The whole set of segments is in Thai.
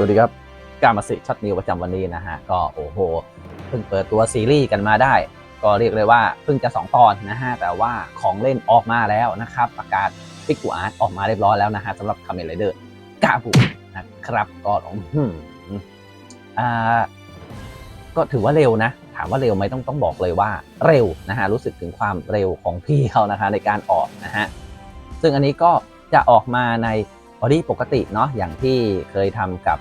สวัสดีครับกามาสิช็อตนิวประจำวันนี้นะฮะ ก็โอ้โห เพิ่งเปิดตัวซีรีส์กันมาได้ ก็เรียกเลยว่าเพิ่งจะ 2 ตอนนะฮะ แต่ว่าของเล่นออกมาแล้วนะครับ ประกาศปิกูอาร์ตออกมาเรียบร้อยแล้วนะฮะสำหรับคาเมนไรเดอร์กาบูนะครับก็อื้อหืออ่าก็ถือว่าเร็วนะ ถามว่าเร็วไหมต้องต้องบอกเลยว่าเร็วนะฮะรู้สึกถึงความเร็วของพี่เขานะคะในการออกนะฮะซึ่งอันนี้ก็จะออกมาใน บอดี้ปกติเนาะอย่างที่เคยทำกับ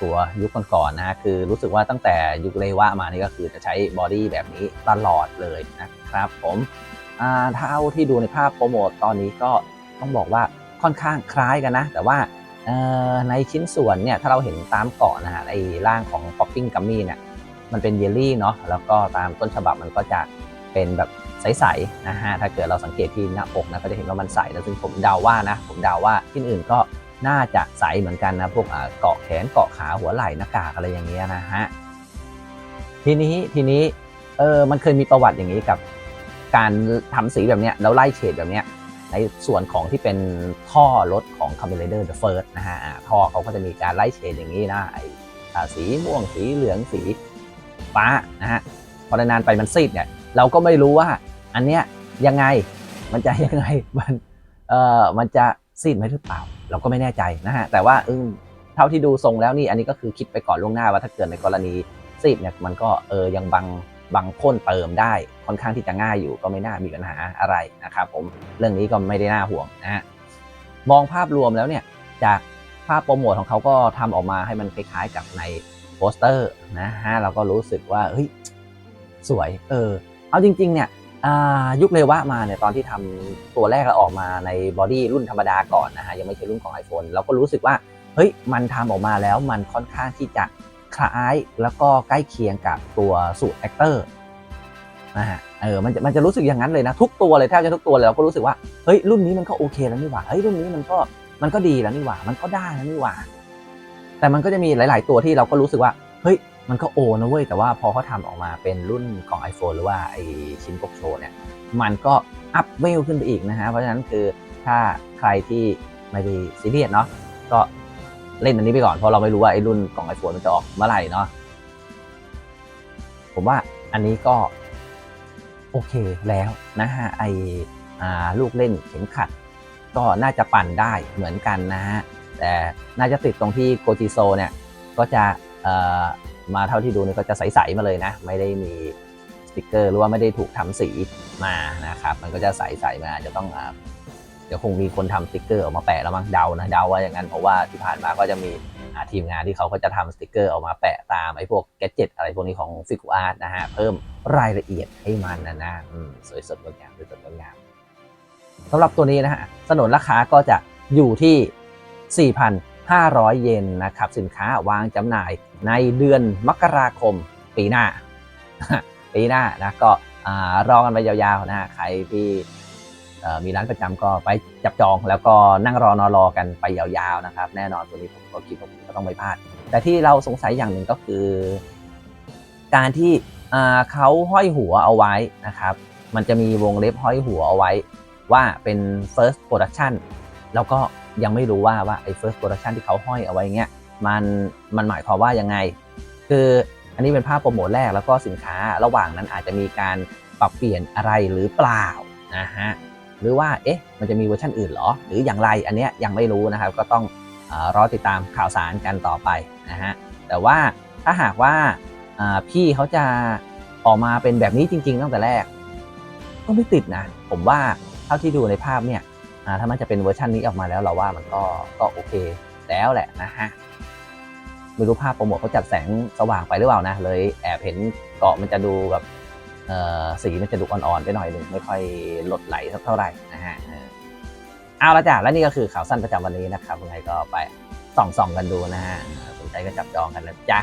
ตัวยุคก่อนๆนะฮะคือรู้สึกว่าตั้งแต่ยุคเลวะมานี่ก็คือจะใช้บอดี้แบบนี้ตลอดเลยนะครับผมอ่าเท่าที่ดูในภาพโปรโมทตอนนี้ก็ต้องบอกว่าค่อนข้างคล้ายกันนะ แต่ว่าในชิ้นส่วนเนี่ยถ้าเราเห็นตามเกาะนะฮะในร่างของ popping gummy เนี่ยมันเป็นเยลลี่เนาะแล้วก็ตามต้นฉบับมันก็จะเป็นแบบ ใสๆนะฮะถ้าเกิดเราสังเกตที่หน้าอกนะก็จะเห็นว่ามันใสนะซึ่งผมเดาว่านะผมเดาว่าที่อื่นก็น่าจะใสเหมือนกันนะพวกเกาะแขนเกาะขาหัวไหล่หน้ากากอะไรอย่างเงี้ยนะฮะทีนี้ทีนี้เออมันเคยมีประวัติอย่างนี้กับการทำสีแบบเนี้ยแล้วไล่เฉดแบบเนี้ยในส่วนของที่เป็นท่อรถของ c a m e r a d e r The First นะฮะท่อเขาก็จะมีการไล่เฉดอย่างนี้นะไอสีม่วงสีเหลืองสีฟ้านะฮะพอนานๆไปมันซีดเนี่ย เราก็ไม่รู้ว่า อันเนี้ยยังไงมันจะยังไงมันเอ่อมันจะซีดไหมหรือเปล่า เราก็ไม่แน่ใจนะฮะแต่ว่าเออเท่าที่ดูทรงแล้วนี่อันนี้ก็คือคิดไปก่อนล่วงหน้าว่าถ้าเกิดในกรณีซีดเนี่ยมันก็เออยังบังบังพ่นเติมได้ค่อนข้างที่จะง่ายอยู่ก็ไม่น่ามีปัญหาอะไรนะครับผมเรื่องนี้ก็ไม่ได้น่าห่วงนะฮะมองภาพรวมแล้วเนี่ยจากภาพโปรโมทของเขาก็ทำออกมาให้มันคล้ายๆกับในโปสเตอร์นะฮะเราก็รู้สึกว่าเฮ้ยสวยเออ เอาจริงๆเนี่ยยุคเลวะมาเนี่ยตอนที่ทำตัวแรกเราออกมาในบอดี้รุ่นธรรมดาก่อนนะฮะยังไม่ใช่รุ่นของ iPhone เราก็รู้สึกว่าเฮ้ยมันทำออกมาแล้วมันค่อนข้างที่จะคล้ายแล้วก็ใกล้เคียงกับตัวสูตรแอคเตอร์นะฮะเออมันจะมันจะรู้สึกอย่างนั้นเลยนะ ทุกตัวเลยแทบจะทุกตัวเลยเราก็รู้สึกว่าเฮ้ยรุ่นนี้มันก็โอเคแล้วนี่หว่าเฮ้ยรุ่นนี้มันก็มันก็ดีแล้วนี่หว่า มันก็ได้แล้วนี่หว่า แต่มันก็จะมีหลาย ๆ ตัวที่เราก็รู้สึกว่า เฮ้ยมันก็โอนะเว้ย แต่ว่าพอเขาทำออกมาเป็นรุ่นของ iPhone หรือว่าไอชิ้นปกโชว์เนี่ย มันก็อัพเวลขึ้นไปอีกนะฮะ เพราะฉะนั้นคือถ้าใครที่ไม่ได้ซีเรียสเนาะก็เล่นอันนี้ไปก่อน เพราะเราไม่รู้ว่าไอรุ่นของ iPhone มันจะออกเมื่อไหร่เนาะผมว่าอันนี้ก็โอเคแล้วนะฮะไออ่ลูกเล่นเข็มขัด ก็น่าจะปั่นได้เหมือนกันนะฮะแต่น่าจะติดตรงที่โกจิโซเนี่ยก็จะ มาเท่าที่ดูนี่ก็จะใสๆมาเลยนะ ไม่ได้มีสติกเกอร์หรือว่าไม่ได้ถูกทำสีมานะครับ มันก็จะใสๆมาจะต้องเดี๋ยวคงมีคนทำสติกเกอร์ออกมาแปะแล้วมั้งเดานะเดาว่าอย่างนั้นเพราะว่าที่ผ่านมาก็จะมีทีมงานที่เขาก็จะทำสติกเกอร์ออกมาแปะตามไอ้พวกแกจิตอะไรพวกนี้ของฟิกอาร์ตนะฮะเพิ่มรายละเอียดให้มันนะนะสวยสดงดงามสวยสดงดงามสำหรับตัวนี้นะฮะสนนราคาก็จะอยู่ที่ 4,500 เยนนะครับ สินค้าวางจำหน่าย ในเดือนมกราคมปีหน้า ปีหน้านะก็รอกันไปยาวๆนะใครที่มีร้านประจำก็ไปจับจองแล้วก็นั่งรอนอรอกันไปยาวๆนะครับ แน่นอนตัวนี้ผมก็คิดผมก็ต้องไม่พลาด แต่ที่เราสงสัยอย่างหนึ่งก็คือ การที่เขาห้อยหัวเอาไว้นะครับ มันจะมีวงเล็บห้อยหัวเอาไว้ ว่าเป็น first production แล้วก็ยังไม่รู้ว่าว่าไอ้ first production ที่เขาห้อยเอาไว้เงี้ย มันมันหมายความว่ายังไง คืออันนี้เป็นภาพโปรโมทแรกแล้วก็สินค้าระหว่างนั้นอาจจะมีการปรับเปลี่ยนอะไรหรือเปล่านะฮะหรือว่าเอ๊ะมันจะมีเวอร์ชันอื่นหรอ หรืออย่างไรอันเนี้ยยังไม่รู้นะครับ ก็ต้องอรอติดตามข่าวสารกันต่อไปนะฮะแต่ว่าถ้าหากว่าพี่เขาจะออกมาเป็นแบบนี้จริง ๆ ตั้งแต่แรก ก็ไม่ติดนะ ผมว่าเท่าที่ดูในภาพเนี่ยถ้ามันจะเป็นเวอร์ชันนี้ออกมาแล้วเราว่ามันก็ก็โอเคแล้วแหละนะฮะ ไม่รู้ภาพโปรโมทเขาจัดแสงสว่างไปหรือเปล่านะ เลยแอบเห็นเกาะมันจะดูแบบเออสีมันจะดูอ่อนๆไปหน่อยหนึ่งไม่ค่อยหลดไหลสักเท่าไหร่นะฮะเอาละจ้ะและนี่ก็คือข่าวสั้นประจำวันนี้นะครับยังไงก็ไปส่องๆกันดูนะฮะสนใจก็จับจองกันนะจ๊ะ